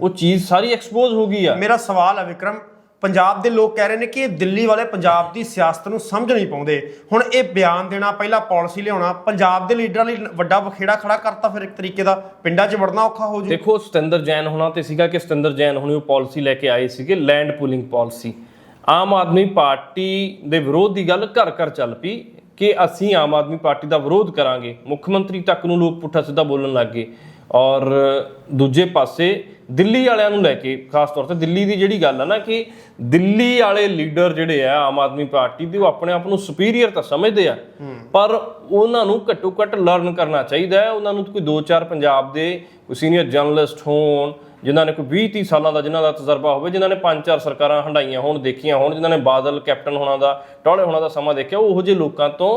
ਉਹ ਚੀਜ਼ ਸਾਰੀ ਐਕਸਪੋਜ਼ ਹੋ ਗਈ ਆ। ਮੇਰਾ ਸਵਾਲ ਹੈ ਵਿਕਰਮ ਪੰਜਾਬ ਦੇ ਲੋਕ ਕਹਿ ਰਹੇ ਨੇ ਕਿ ਇਹ ਦਿੱਲੀ ਵਾਲੇ ਪੰਜਾਬ ਦੀ ਸਿਆਸਤ ਨੂੰ ਸਮਝ ਨਹੀਂ ਪਾਉਂਦੇ। ਹੁਣ ਇਹ ਬਿਆਨ ਦੇਣਾ, ਪਹਿਲਾਂ ਪਾਲਿਸੀ ਲਿਆਉਣਾ, ਪੰਜਾਬ ਦੇ ਲੀਡਰਾਂ ਲਈ ਵੱਡਾ ਵਖੇੜਾ ਖੜਾ ਕਰਤਾ ਫਿਰ ਇੱਕ ਤਰੀਕੇ ਦਾ, ਪਿੰਡਾਂ 'ਚ ਵੜਨਾ ਔਖਾ ਹੋ ਜੂ। ਦੇਖੋ, ਸਤਿੰਦਰ ਜੈਨ ਹੋਣਾ ਤੇ ਸੀਗਾ ਕਿ ਸਤਿੰਦਰ ਜੈਨ ਹੋਣੀ ਉਹ ਪਾਲਿਸੀ ਲੈ ਕੇ ਆਏ ਸੀਗੇ, land pooling policy. Aam Aadmi party ਦੇ ਵਿਰੋਧ ਦੀ ਗੱਲ ਘਰ ਘਰ ਚੱਲ ਪਈ ਕਿ ਅਸੀਂ ਆਮ ਆਦਮੀ ਪਾਰਟੀ ਦਾ ਵਿਰੋਧ ਕਰਾਂਗੇ। ਮੁੱਖ ਮੰਤਰੀ ਤੱਕ ਨੂੰ ਲੋਕ ਪੁੱਠਾ ਸਿੱਧਾ ਬੋਲਣ ਲੱਗ ਗਏ। ਔਰ ਦੂਜੇ ਪਾਸੇ ਦਿੱਲੀ ਵਾਲਿਆਂ ਨੂੰ ਲੈ ਕੇ ਖਾਸ ਤੌਰ ਤੇ ਦਿੱਲੀ ਦੀ ਜਿਹੜੀ ਗੱਲ ਆ ਨਾ ਕਿ ਦਿੱਲੀ ਵਾਲੇ ਲੀਡਰ ਜਿਹੜੇ ਆ ਆਮ ਆਦਮੀ ਪਾਰਟੀ ਦੇ ਉਹ ਆਪਣੇ ਆਪ ਨੂੰ ਸੁਪੀਰੀਅਰ ਤਾਂ ਸਮਝਦੇ ਆ ਪਰ ਉਹਨਾਂ ਨੂੰ ਘੱਟੋ ਘੱਟ ਲਰਨ ਕਰਨਾ ਚਾਹੀਦਾ ਹੈ। ਉਹਨਾਂ ਨੂੰ ਕੋਈ 2-4 ਪੰਜਾਬ ਦੇ ਕੋਈ ਸੀਨੀਅਰ ਜਰਨਲਿਸਟ ਹੋਣ ਜਿਨ੍ਹਾਂ ਨੇ ਕੋਈ 20-30 ਸਾਲਾਂ ਦਾ ਜਿਨ੍ਹਾਂ ਦਾ ਤਜਰਬਾ ਹੋਵੇ ਜਿਨ੍ਹਾਂ ਨੇ ਪੰਜ ਚਾਰ ਸਰਕਾਰਾਂ ਹੰਡਾਈਆਂ ਹੋਣ ਦੇਖੀਆਂ ਹੋਣ ਜਿਨ੍ਹਾਂ ਨੇ ਬਾਦਲ ਕੈਪਟਨ ਹੋਣਾ ਦਾ ਟੌਲੇ ਹੋਣਾ ਦਾ ਸਮਾਂ ਦੇਖਿਆ ਉਹ ਉਹੋ ਜਿਹੇ ਲੋਕਾਂ ਤੋਂ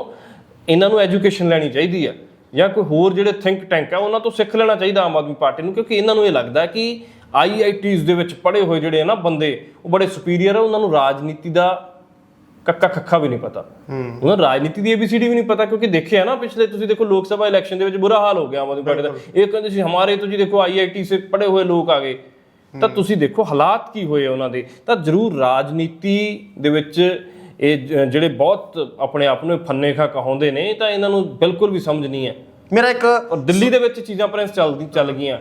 ਇਹਨਾਂ ਨੂੰ ਐਜੂਕੇਸ਼ਨ ਲੈਣੀ ਚਾਹੀਦੀ ਆ। ਜਾਂ ਕੋਈ ਹੋਰ ਜਿਹੜੇ ਥਿੰਕ ਟੈਂਕ ਆ ਉਹਨਾਂ ਤੋਂ ਸਿੱਖ ਲੈਣਾ ਚਾਹੀਦਾ ਆਮ ਆਦਮੀ ਪਾਰਟੀ ਨੂੰ ਕਿਉਂਕਿ ਇਹਨਾਂ ਨੂੰ ਇਹ ਲੱਗਦਾ ਕਿ ਆਈਆਈਟੀਜ਼ ਦੇ ਵਿੱਚ ਪੜ੍ਹੇ ਹੋਏ ਜਿਹੜੇ ਆ ਨਾ ਬੰਦੇ ਉਹ ਬੜੇ ਸੁਪੀਰੀਅਰ ਆ ਉਹਨਾਂ ਨੂੰ ਰਾਜਨੀਤੀ ਦਾ ਕੱਕਾ ਖੱਖਾ ਵੀ ਨਹੀਂ ਪਤਾ। ਉਹਨਾਂ ਨੂੰ ਰਾਜਨੀਤੀ ਦੀ ਏਬੀਸੀਡੀ ਵੀ ਨਹੀਂ ਪਤਾ ਕਿਉਂਕਿ ਦੇਖਿਆ ਨਾ ਪਿਛਲੇ ਤੁਸੀਂ ਦੇਖੋ ਲੋਕ ਸਭਾ ਇਲੈਕਸ਼ਨ ਦੇ ਵਿੱਚ ਬੁਰਾ ਹਾਲ ਹੋ ਗਿਆ ਆਮ ਆਦਮੀ ਪਾਰਟੀ ਦਾ। ਇਹ ਕਹਿੰਦੇ ਸੀ ਹਮਾਰੇ ਤੋਂ ਜੀ ਦੇਖੋ ਆਈਆਈਟੀ ਸੇ ਪੜ੍ਹੇ ਹੋਏ ਲੋਕ ਆ ਗਏ। ਤਾਂ ਤੁਸੀਂ ਦੇਖੋ ਹਾਲਾਤ ਕੀ ਹੋਏ ਉਹਨਾਂ ਦੇ। ਤਾਂ ਜ਼ਰੂਰ ਰਾਜਨੀਤੀ ਦੇ ਵਿੱਚ ਇਹ ਜਿਹੜੇ ਬਹੁਤ ਆਪਣੇ ਆਪ ਨੂੰ ਫੰਨੇ ਖਾ ਕਹਾਉਂਦੇ ਨੇ ਤਾਂ ਇਹਨਾਂ ਨੂੰ ਬਿਲਕੁਲ ਵੀ ਸਮਝ ਨਹੀਂ ਹੈ। ਮੇਰਾ ਇੱਕ ਦਿੱਲੀ ਦੇ ਵਿੱਚ ਚੀਜ਼ਾਂ ਪ੍ਰਿੰਸ ਚੱਲਦੀ ਚੱਲ ਗਈਆਂ।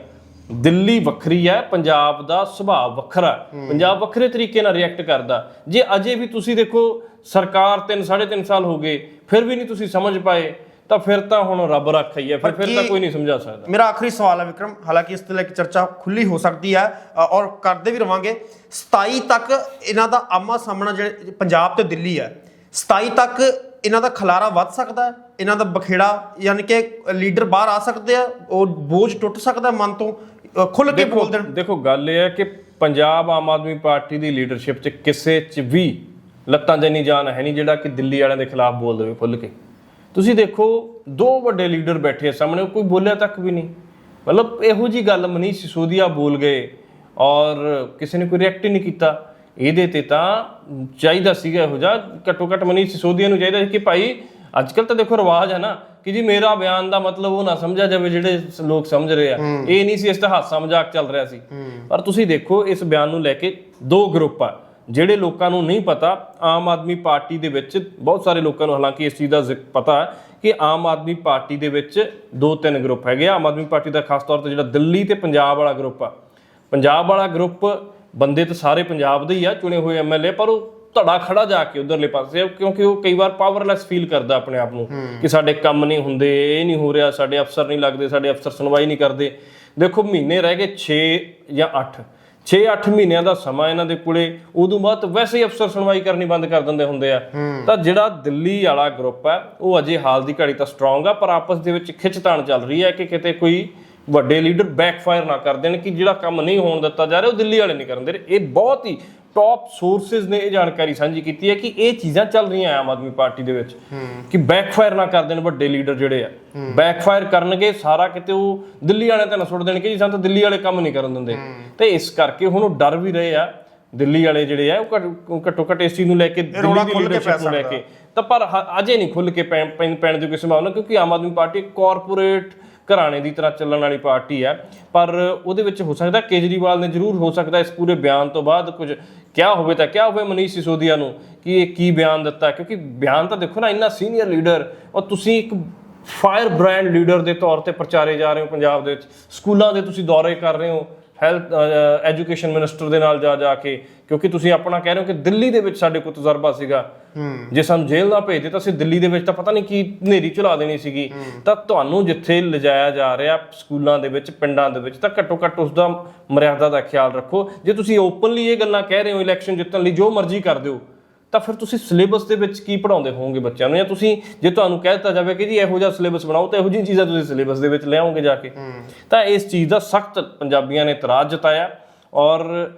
ਦਿੱਲੀ ਵੱਖਰੀ ਹੈ ਪੰਜਾਬ ਦਾ ਸੁਭਾਅ ਵੱਖਰਾ। ਪੰਜਾਬ ਵੱਖਰੇ ਤਰੀਕੇ ਨਾਲ ਰਿਐਕਟ ਕਰਦਾ। ਜੇ ਅਜੇ ਵੀ ਤੁਸੀਂ ਦੇਖੋ ਸਰਕਾਰ 3 3.5 ਸਾਲ ਹੋ ਗਏ ਫਿਰ ਵੀ ਨਹੀਂ ਤੁਸੀਂ ਸਮਝ ਪਾਏ। ਤਾਂ ਫਿਰ ਤਾਂ ਹੁਣ ਰੱਬ ਰੱਖਾ ਹੀ ਹੈ ਫਿਰ ਫਿਰ ਤਾਂ ਕੋਈ ਨਹੀਂ ਸਮਝਾ ਸਕਦਾ। ਮੇਰਾ ਆਖਰੀ ਸਵਾਲ ਹੈ ਵਿਕਰਮ ਹਾਲਾਂਕਿ ਇਸ ਤੇ ਲੈ ਕੇ ਚਰਚਾ ਖੁੱਲੀ ਹੋ ਸਕਦੀ ਹੈ ਔਰ ਕਰਦੇ ਵੀ ਰਵਾਂਗੇ। 27 ਤੱਕ ਇਹਨਾਂ ਦਾ ਆਮਾ ਸਾਹਮਣਾ ਜਿਹੜੇ ਪੰਜਾਬ ਤੇ ਦਿੱਲੀ ਹੈ। 27 ਤੱਕ ਇਹਨਾਂ ਦਾ ਖਲਾਰਾ ਵੱਧ ਸਕਦਾ ਹੈ ਇਹਨਾਂ ਦਾ ਬਖੇੜਾ ਯਾਨੀ ਕਿ ਲੀਡਰ ਬਾਹਰ ਆ ਸਕਦੇ ਆ ਉਹ ਬੋਝ ਟੁੱਟ ਸਕਦਾ ਮਨ ਤੋਂ ਖੁੱਲ ਕੇ ਬੋਲ ਦੇਣ। ਦੇਖੋ ਗੱਲ ਇਹ ਹੈ ਕਿ ਪੰਜਾਬ ਆਮ ਆਦਮੀ ਪਾਰਟੀ ਦੀ ਲੀਡਰਸ਼ਿਪ 'ਚ ਕਿਸੇ 'ਚ ਵੀ ਲੱਤਾਂ ਜਨੀ ਜਾਨ ਹੈ ਨਹੀਂ ਜਿਹੜਾ ਕਿ ਦਿੱਲੀ ਵਾਲਿਆਂ ਦੇ ਖਿਲਾਫ ਬੋਲ ਦੇਵੇ ਖੁੱਲ ਕੇ। ਤੁਸੀਂ ਦੇਖੋ ਦੋ ਵੱਡੇ ਲੀਡਰ ਬੈਠੇ ਆ ਸਾਹਮਣੇ ਕੋਈ ਬੋਲਿਆ ਤੱਕ ਵੀ ਨਹੀਂ। ਮਤਲਬ ਇਹੋ ਜੀ ਗੱਲ ਮਨੀਸ਼ ਸਿਸੋਦੀਆ ਬੋਲ ਗਏ ਔਰ ਕਿਸੇ ਨੇ ਕੋਈ ਰਿਐਕਟ ਹੀ ਨਹੀਂ ਕੀਤਾ। ਇਹਦੇ ਤੇ ਤਾਂ ਚਾਹੀਦਾ ਸੀਗਾ ਇਹੋ ਜਿਹਾ ਘੱਟੋ ਘੱਟ ਮਨੀਸ਼ ਸਿਸੋਦੀਆ ਨੂੰ ਚਾਹੀਦਾ ਸੀ ਕਿ ਭਾਈ ਅੱਜ ਕੱਲ ਤਾਂ ਦੇਖੋ ਰਿਵਾਜ ਹੈ ਨਾ ਕਿ ਜੀ ਮੇਰਾ ਬਿਆਨ ਦਾ ਮਤਲਬ ਉਹ ਨਾ ਸਮਝਿਆ ਜਾਵੇ ਜਿਹੜੇ ਲੋਕ ਸਮਝ ਰਹੇ ਆ। ਇਹ ਨਹੀਂ ਸੀ ਇਸ ਦਾ ਹਾਸਾ ਮਜ਼ਾਕ ਚੱਲ ਰਿਹਾ ਸੀ। ਪਰ ਤੁਸੀਂ ਦੇਖੋ ਇਸ ਬਿਆਨ ਨੂੰ ਲੈ ਕੇ ਦੋ ਗਰੁੱਪ ਆ। ਜਿਹੜੇ ਲੋਕਾਂ ਨੂੰ ਨਹੀਂ ਪਤਾ ਆਮ ਆਦਮੀ ਪਾਰਟੀ ਦੇ ਵਿੱਚ ਬਹੁਤ ਸਾਰੇ ਲੋਕਾਂ ਨੂੰ ਹਾਲਾਂਕਿ ਇਸ ਚੀਜ਼ ਦਾ ਪਤਾ ਹੈ ਕਿ ਆਮ ਆਦਮੀ ਪਾਰਟੀ ਦੇ ਵਿੱਚ ਦੋ ਤਿੰਨ ਗਰੁੱਪ ਹੈਗੇ ਆਮ ਆਦਮੀ ਪਾਰਟੀ ਦਾ ਖਾਸ ਤੌਰ ਤੇ ਜਿਹੜਾ ਦਿੱਲੀ ਤੇ ਪੰਜਾਬ ਵਾਲਾ ਗਰੁੱਪ ਆ। ਪੰਜਾਬ ਵਾਲਾ ਗਰੁੱਪ ਬੰਦੇ ਤਾਂ ਸਾਰੇ ਪੰਜਾਬ ਦੇ ਹੀ ਆ ਚੁਣੇ ਹੋਏ ਐਮਐਲਏ ਪਰ ਉਹ ਧੜਾ ਖੜਾ ਜਾ ਕੇ ਉਧਰਲੇ ਪਾਸੇ ਕਿਉਂਕਿ ਉਹ ਕਈ ਵਾਰ ਪਾਵਰਲੈਸ ਫੀਲ ਕਰਦਾ ਆਪਣੇ ਆਪ ਨੂੰ ਕਿ ਸਾਡੇ ਕੰਮ ਨਹੀਂ ਹੁੰਦੇ ਇਹ ਨਹੀਂ ਹੋ ਰਿਹਾ ਸਾਡੇ ਅਫਸਰ ਨਹੀਂ ਲੱਗਦੇ ਸਾਡੇ ਅਫਸਰ ਸੁਣਵਾਈ ਨਹੀਂ ਕਰਦੇ। ਦੇਖੋ ਮਹੀਨੇ ਰਹਿ ਗਏ 6 ਜਾਂ 8 6-8 ਮਹੀਨਿਆਂ ਦਾ ਸਮਾਂ ਇਹਨਾਂ ਦੇ ਕੋਲੇ ਉਦੋਂ ਬਾਅਦ ਵੈਸੇ ਹੀ ਅਫਸਰ ਸੁਣਵਾਈ ਕਰਨੀ ਬੰਦ ਕਰ ਦਿੰਦੇ ਹੁੰਦੇ ਆ। ਤਾਂ ਜਿਹੜਾ ਦਿੱਲੀ ਵਾਲਾ ਗਰੁੱਪ ਹੈ ਉਹ ਅਜੇ ਹਾਲ ਦੀ ਘੜੀ ਤਾਂ ਸਟਰੋਂਗ ਆ ਪਰ ਆਪਸ ਦੇ ਵਿੱਚ ਖਿੱਚਤਾਣ ਚੱਲ ਰਹੀ ਹੈ ਕਿ ਕਿਤੇ ਕੋਈ ਵੱਡੇ ਲੀਡਰ ਬੈਕਫਾਇਰ ਨਾ ਕਰ ਦੇਣ ਕਿ ਜਿਹੜਾ ਕੰਮ ਨਹੀਂ ਹੋਣ ਦਿੱਤਾ ਜਾ ਰਿਹਾ ਉਹ ਦਿੱਲੀ ਵਾਲੇ ਨਹੀਂ ਕਰਨ ਦੇ ਇਹ ਬਹੁਤ ਹੀ ਟੌਪ ਸੋਰਸਸ ਨੇ ਇਹ ਜਾਣਕਾਰੀ ਸਾਂਝੀ ਕੀਤੀ ਹੈ ਕਿ ਇਹ ਚੀਜ਼ਾਂ ਚੱਲ ਰਹੀਆਂ ਆਮ ਆਦਮੀ ਪਾਰਟੀ ਦੇ ਵਿੱਚ ਕਿ ਬੈਕਫਾਇਰ ਨਾ ਕਰ ਦੇਣ ਵੱਡੇ ਲੀਡਰ ਜਿਹੜੇ ਆ। ਬੈਕਫਾਇਰ ਕਰਨਗੇ ਸਾਰਾ ਕਿਤੇ ਉਹ ਦਿੱਲੀ ਵਾਲਿਆਂ ਤੇ ਨਾ ਸੁੱਟ ਦੇਣਗੇ ਜੀ ਸਾਨੂੰ ਤਾਂ ਦਿੱਲੀ ਵਾਲੇ ਕੰਮ ਨਹੀਂ ਕਰਨ ਦਿੰਦੇ। ਤੇ ਇਸ ਕਰਕੇ ਹੁਣ ਉਹ ਡਰ ਵੀ ਰਹੇ ਆ ਦਿੱਲੀ ਵਾਲੇ ਜਿਹੜੇ ਆ ਉਹ ਘੱਟ- ਘੱਟੋ ਇਸ ਚੀਜ਼ ਨੂੰ ਲੈ ਕੇ ਦਿੱਲੀ ਦੀ ਲੀਡਰਸ਼ਿਪ ਨੂੰ ਲੈ। ਕੇ। ਤਾਂ ਪਰ ਅਜੇ ਨਹੀਂ ਖੁੱਲ ਕੇ ਪੈਣ ਦੀ ਕੋਈ ਸੰਭਾਵਨਾ ਕਿਉਂਕਿ ਆਮ ਆਦਮੀ ਪਾਰਟੀ ਕਾਰਪੋਰੇਟ ਘਰਾਣੇ ਦੀ ਤਰ੍ਹਾਂ ਚੱਲਣ ਵਾਲੀ ਪਾਰਟੀ ਹੈ। ਪਰ ਉਹਦੇ ਵਿੱਚ ਹੋ ਸਕਦਾ ਕੇਜਰੀਵਾਲ ਨੇ ਜ਼ਰੂਰ ਹੋ ਸਕਦਾ ਇਸ ਪੂਰੇ ਬਿਆਨ ਤੋਂ ਬਾਅਦ ਕੁਝ ਕਿਹਾ ਹੋਵੇ ਤਾਂ ਕਿਹਾ ਹੋਵੇ ਮਨੀਸ਼ ਸਿਸੋਦੀਆ ਨੂੰ ਕਿ ਇਹ ਕੀ ਬਿਆਨ ਦਿੱਤਾ ਕਿਉਂਕਿ ਬਿਆਨ ਤਾਂ ਦੇਖੋ ਨਾ, ਇੰਨਾ ਸੀਨੀਅਰ ਲੀਡਰ ਔਰ ਤੁਸੀਂ ਇੱਕ ਫਾਇਰ ਬ੍ਰਾਂਡ ਲੀਡਰ ਦੇ ਤੌਰ ਤੇ ਪ੍ਰਚਾਰੇ ਜਾ ਰਹੇ ਹੋ ਪੰਜਾਬ ਦੇ ਵਿੱਚ। ਸਕੂਲਾਂ ਦੇ ਤੁਸੀਂ ਦੌਰੇ ਕਰ ਰਹੇ ਹੋ। ਹੈਲਥ ਐਜੂਕੇਸ਼ਨ ਮਿਨਿਸਟਰ ਦੇ ਨਾਲ ਜਾ ਜਾ ਕੇ ਕਿਉਂਕਿ ਤੁਸੀਂ ਆਪਣਾ ਕਹਿ ਰਹੇ ਹੋ ਕਿ ਦਿੱਲੀ ਦੇ ਵਿੱਚ ਸਾਡੇ ਕੋਲ ਤਜਰਬਾ ਸੀਗਾ। ਜੇ ਸਾਨੂੰ ਜੇਲ੍ਹ ਨਾ ਭੇਜਦੇ ਤਾਂ ਅਸੀਂ ਦਿੱਲੀ ਦੇ ਵਿੱਚ ਤਾਂ ਪਤਾ ਨਹੀਂ ਕੀ ਹਨੇਰੀ ਚੁਲਾ ਦੇਣੀ ਸੀਗੀ। ਤਾਂ ਤੁਹਾਨੂੰ ਜਿੱਥੇ ਲਿਜਾਇਆ ਜਾ ਰਿਹਾ ਸਕੂਲਾਂ ਦੇ ਵਿੱਚ ਪਿੰਡਾਂ ਦੇ ਵਿੱਚ ਤਾਂ ਘੱਟੋ ਘੱਟ ਉਸ ਦਾ ਮਰਿਆਦਾ ਦਾ ਖਿਆਲ ਰੱਖੋ। ਜੇ ਤੁਸੀਂ ਓਪਨਲੀ ਇਹ ਗੱਲਾਂ ਕਹਿ ਰਹੇ ਹੋ ਇਲੈਕਸ਼ਨ ਜਿੱਤਣ ਲਈ ਜੋ ਮਰਜ਼ੀ ਕਰ ਦਿਓ ਤਾਂ ਫਿਰ ਤੁਸੀਂ ਸਿਲੇਬਸ ਦੇ ਵਿੱਚ ਕੀ ਪੜਾਉਂਦੇ ਹੋਵੋਗੇ ਬੱਚਿਆਂ ਨੂੰ? ਜਾਂ ਤੁਸੀਂ ਜੇ ਤੁਹਾਨੂੰ ਕਹਿ ਦਿੱਤਾ ਜਾਵੇ ਕਿ ਜੀ ਇਹੋ ਜਿਹਾ ਸਿਲੇਬਸ ਬਣਾਓ ਤਾਂ ਇਹੋ ਜਿਹੀਆਂ ਚੀਜ਼ਾਂ ਤੁਸੀਂ ਸਿਲੇਬਸ ਦੇ ਵਿੱਚ ਲਿਆਓਗੇ ਜਾ ਕੇ। ਤਾਂ ਇਸ ਚੀਜ਼ ਦਾ ਸਖਤ ਪੰਜਾਬੀਆਂ ਨੇ ਇਤਰਾਜ਼ ਜਤਾਇਆ ਔਰ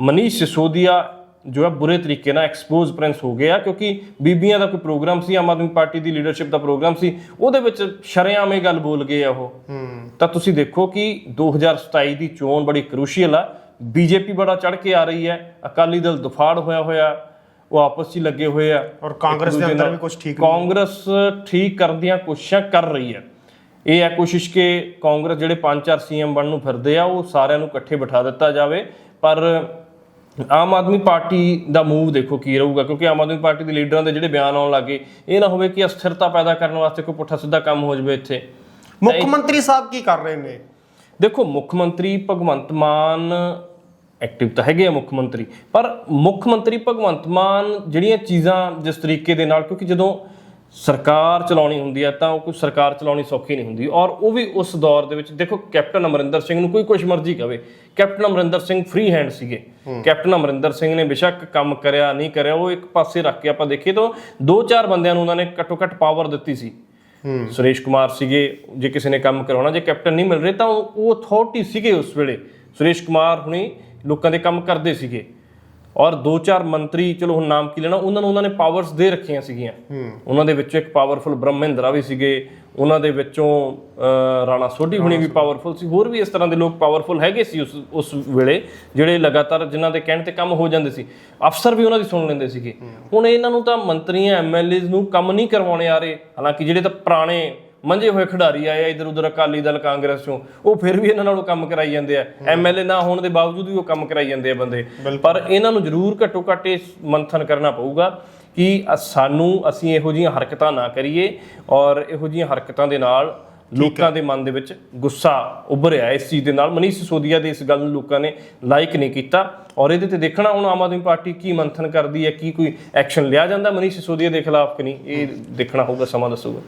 ਮਨੀਸ਼ ਸਿਸੋਦੀਆ ਜੋ ਹੈ ਬੁਰੇ ਤਰੀਕੇ ਨਾਲ ਐਕਸਪੋਜ਼ ਪ੍ਰਿੰਸ ਹੋ ਗਿਆ ਕਿਉਂਕਿ ਬੀਬੀਆਂ ਦਾ ਕੋਈ ਪ੍ਰੋਗਰਾਮ ਸੀ ਆਮ ਆਦਮੀ ਪਾਰਟੀ ਦੀ ਲੀਡਰਸ਼ਿਪ ਦਾ ਪ੍ਰੋਗਰਾਮ ਸੀ ਉਹਦੇ ਵਿੱਚ ਸ਼ਰੇਆਮ ਇਹ ਗੱਲ ਬੋਲ ਗਏ ਆ ਉਹ। ਤਾਂ ਤੁਸੀਂ ਦੇਖੋ ਕਿ 2027 ਦੀ ਚੋਣ ਬੜੀ ਕਰੂਸ਼ੀਅਲ ਆ। ਬੀਜੇਪੀ ਬੜਾ ਚੜ ਕੇ ਆ ਰਹੀ ਹੈ ਅਕਾਲੀ ਦਲ ਦਫਾੜ ਹੋਇਆ ਹੋਇਆ ਉਹ ਆਪਸ 'ਚ ਹੀ ਲੱਗੇ ਹੋਏ ਆ। ਔਰ ਕਾਂਗਰਸ ਦੇ ਅੰਦਰ। ਵੀ ਕੁਛ ਠੀਕ ਕਾਂਗਰਸ ਠੀਕ ਕਰਨ ਦੀਆਂ ਕੋਸ਼ਿਸ਼ਾਂ ਕਰ ਰਹੀ ਹੈ। ਇਹ ਹੈ ਕੋਸ਼ਿਸ਼ ਕਿ ਕਾਂਗਰਸ ਜਿਹੜੇ ਪੰਜ ਚਾਰ ਸੀਐਮ ਬਣਨ ਨੂੰ ਫਿਰਦੇ ਆ ਉਹ ਸਾਰਿਆਂ ਨੂੰ ਇਕੱਠੇ ਬਿਠਾ ਦਿੱਤਾ ਜਾਵੇ। ਪਰ ਆਮ ਆਦਮੀ ਪਾਰਟੀ ਦਾ ਮੂਵ ਦੇਖੋ ਕੀ ਰਹੂਗਾ ਕਿਉਂਕਿ ਆਮ ਆਦਮੀ ਪਾਰਟੀ ਦੇ ਲੀਡਰਾਂ ਦੇ ਜਿਹੜੇ ਬਿਆਨ ਆਉਣ ਲੱਗੇ ਇਹ ਨਾ ਹੋਵੇ ਕਿ ਅਸਥਿਰਤਾ ਪੈਦਾ ਕਰਨ ਵਾਸਤੇ ਕੋਈ ਪੁੱਠਾ ਸਿੱਧਾ ਕੰਮ ਹੋ ਜਾਵੇ ਇੱਥੇ। ਮੁੱਖ ਮੰਤਰੀ ਸਾਹਿਬ ਕੀ ਕਰ ਰਹੇ ਨੇ? ਦੇਖੋ ਮੁੱਖ ਮੰਤਰੀ ਭਗਵੰਤ ਮਾਨ ਐਕਟਿਵ ਤਾਂ ਹੈਗੇ ਆ ਮੁੱਖ ਮੰਤਰੀ ਪਰ ਮੁੱਖ ਮੰਤਰੀ ਭਗਵੰਤ ਮਾਨ ਜਿਹੜੀਆਂ ਚੀਜ਼ਾਂ ਜਿਸ ਤਰੀਕੇ ਦੇ ਨਾਲ ਕਿਉਂਕਿ ਜਦੋਂ ਸਰਕਾਰ ਚਲਾਉਣੀ ਹੁੰਦੀ ਹੈ ਤਾਂ ਉਹ ਕੋਈ ਸਰਕਾਰ ਚਲਾਉਣੀ ਸੌਖੀ ਨਹੀਂ ਹੁੰਦੀ। ਔਰ ਉਹ ਵੀ ਉਸ ਦੌਰ ਦੇ ਵਿੱਚ ਦੇਖੋ ਕੈਪਟਨ ਅਮਰਿੰਦਰ ਸਿੰਘ ਨੂੰ ਕੋਈ ਕੁਛ ਮਰਜ਼ੀ ਕਵੇ captain Amarinder Singh free hand ਸੀਗੇ। ਕੈਪਟਨ ਅਮਰਿੰਦਰ ਸਿੰਘ ਨੇ ਬੇਸ਼ੱਕ ਕੰਮ ਕਰਿਆ ਨਹੀਂ ਕਰਿਆ ਉਹ ਇੱਕ ਪਾਸੇ ਰੱਖ ਕੇ ਆਪਾਂ ਦੇਖੀਏ ਤਾਂ ਦੋ ਚਾਰ ਬੰਦਿਆਂ ਨੂੰ ਉਹਨਾਂ ਨੇ ਘੱਟੋ ਘੱਟ ਪਾਵਰ ਦਿੱਤੀ ਸੀ। ਸੁਰੇਸ਼ ਕੁਮਾਰ ਸੀਗੇ ਜੇ ਕਿਸੇ ਨੇ ਕੰਮ ਕਰਾਉਣਾ ਜੇ ਕੈਪਟਨ ਨਹੀਂ ਮਿਲ ਰਹੇ ਤਾਂ ਉਹ ਅਥਾਰਟੀ ਸੀਗੇ ਉਸ ਵੇਲੇ। ਸੁਰੇਸ਼ ਕੁਮਾਰ ਹੁਣੀ ਲੋਕਾਂ ਦੇ ਕੰਮ ਕਰਦੇ ਸੀਗੇ। ਔਰ ਦੋ ਚਾਰ ਮੰਤਰੀ ਚਲੋ ਹੁਣ ਨਾਮ ਕੀ ਲੈਣਾ ਉਹਨਾਂ ਨੂੰ ਉਹਨਾਂ ਨੇ ਪਾਵਰਸ ਦੇ ਰੱਖੀਆਂ ਸੀਗੀਆਂ। ਉਹਨਾਂ ਦੇ ਵਿੱਚੋਂ ਇੱਕ ਪਾਵਰਫੁਲ ਬ੍ਰਹਮਿੰਦਰਾ ਵੀ ਸੀਗੇ ਉਹਨਾਂ ਦੇ ਵਿੱਚੋਂ ਰਾਣਾ ਸੋਢੀ ਹੁਣੀ ਵੀ ਪਾਵਰਫੁਲ ਸੀ। ਹੋਰ ਵੀ ਇਸ ਤਰ੍ਹਾਂ ਦੇ ਲੋਕ ਪਾਵਰਫੁਲ ਹੈਗੇ ਸੀ ਉਸ ਉਸ ਵੇਲੇ ਜਿਹੜੇ ਲਗਾਤਾਰ ਜਿਨ੍ਹਾਂ ਦੇ ਕਹਿਣ ਤੇ ਕੰਮ ਹੋ ਜਾਂਦੇ ਸੀ। ਅਫਸਰ ਵੀ ਉਹਨਾਂ ਦੀ ਸੁਣ ਲੈਂਦੇ ਸੀਗੇ। ਹੁਣ ਇਹਨਾਂ ਨੂੰ ਤਾਂ ਮੰਤਰੀਆਂ ਐਮਐਲਏਜ਼ ਨੂੰ ਕੰਮ ਨਹੀਂ ਕਰਵਾਉਣੇ ਆ ਰਹੇ। ਹਾਲਾਂਕਿ ਜਿਹੜੇ ਤਾਂ ਪੁਰਾਣੇ ਮੰਝੇ ਹੋਏ ਖਿਡਾਰੀ ਆਏ ਆ ਇਧਰ ਉਧਰ ਅਕਾਲੀ ਦਲ ਕਾਂਗਰਸ ਚੋਂ। ਉਹ ਫਿਰ ਵੀ ਇਹਨਾਂ ਨਾਲੋਂ ਕੰਮ ਕਰਾਈ ਜਾਂਦੇ ਆ। ਐਮਐਲਏ ਨਾ ਹੋਣ ਦੇ ਬਾਵਜੂਦ ਵੀ ਉਹ ਕੰਮ ਕਰਾਈ ਜਾਂਦੇ ਆ ਬੰਦੇ। ਪਰ ਇਹਨਾਂ ਨੂੰ ਜ਼ਰੂਰ ਘੱਟੋ ਘੱਟ ਇਹ ਮੰਥਨ ਕਰਨਾ ਪਊਗਾ ਕਿ ਸਾਨੂੰ ਅਸੀਂ ਇਹੋ ਜਿਹੀਆਂ ਹਰਕਤਾਂ ਨਾ ਕਰੀਏ ਔਰ ਇਹੋ ਜਿਹੀਆਂ ਹਰਕਤਾਂ ਦੇ ਨਾਲ ਲੋਕਾਂ ਦੇ ਮਨ ਦੇ ਵਿੱਚ ਗੁੱਸਾ ਉੱਭਰਿਆ ਇਸ ਚੀਜ਼ ਦੇ ਨਾਲ। ਮਨੀਸ਼ ਸਿਸੋਦੀਆ ਦੇ ਇਸ ਗੱਲ ਨੂੰ ਲੋਕਾਂ ਨੇ ਲਾਈਕ ਨਹੀਂ ਕੀਤਾ ਔਰ ਇਹਦੇ ਤੇ ਦੇਖਣਾ ਹੁਣ ਆਮ ਆਦਮੀ ਪਾਰਟੀ ਕੀ ਮੰਥਨ ਕਰਦੀ ਹੈ ਕੀ ਕੋਈ ਐਕਸ਼ਨ ਲਿਆ ਜਾਂਦਾ ਮਨੀਸ਼ ਸਿਸੋਦੀਆ ਦੇ ਖਿਲਾਫ ਕਿ ਨਹੀਂ ਇਹ ਦੇਖਣਾ ਹੋਊਗਾ ਸਮਾਂ ਦੱਸੂਗਾ।